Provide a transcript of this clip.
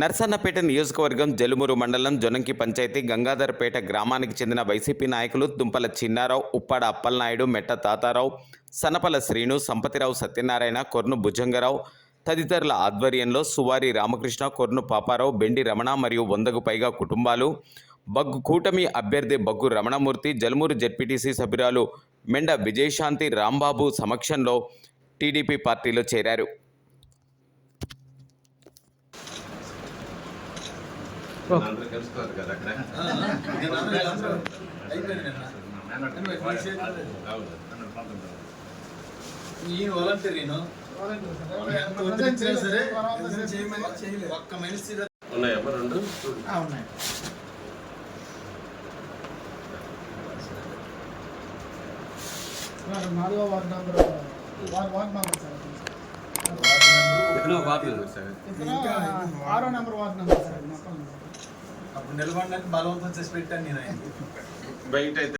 నర్సన్నపేట నియోజకవర్గం జలుమూరు మండలం జొనంకి పంచాయతీ గంగాధర్పేట గ్రామానికి చెందిన వైసీపీ నాయకులు దుంపల చిన్నారావు ఉప్పాడ అప్పలనాయుడు మెట్ట తాతారావు సనపల శ్రీను సంపతిరావు సత్యనారాయణ కొర్ను భుజంగరావు తదితరుల ఆధ్వర్యంలో సువారి రామకృష్ణ కొర్ను పాపారావు బెండి రమణ మరియు వందకు పైగా కుటుంబాలు బగ్గు కూటమి అభ్యర్థి బగ్గు రమణమూర్తి జలుమూరు జెడ్పీటీసీ సభ్యురాలు మెండ విజయశాంతి రాంబాబు సమక్షంలో టీడీపీ పార్టీలో చేరారు. అందరూ కలుసుకోవాలి కదా అక్కడ. ఈయన వాలంటీర్ ఈయన? సరే ఒక్క మనిషి ఉన్నాయమ్మా రెండు? ఉన్నాయి. నాలుగో ward number ward ward number sir ఎన్నో సార్ ఆరో నెంబర్ వార్డు నంబర్ సార్ మొత్తం నిలబడడానికి బలవంతం చేసి పెట్టాను నేను ఆయన బయట అయితే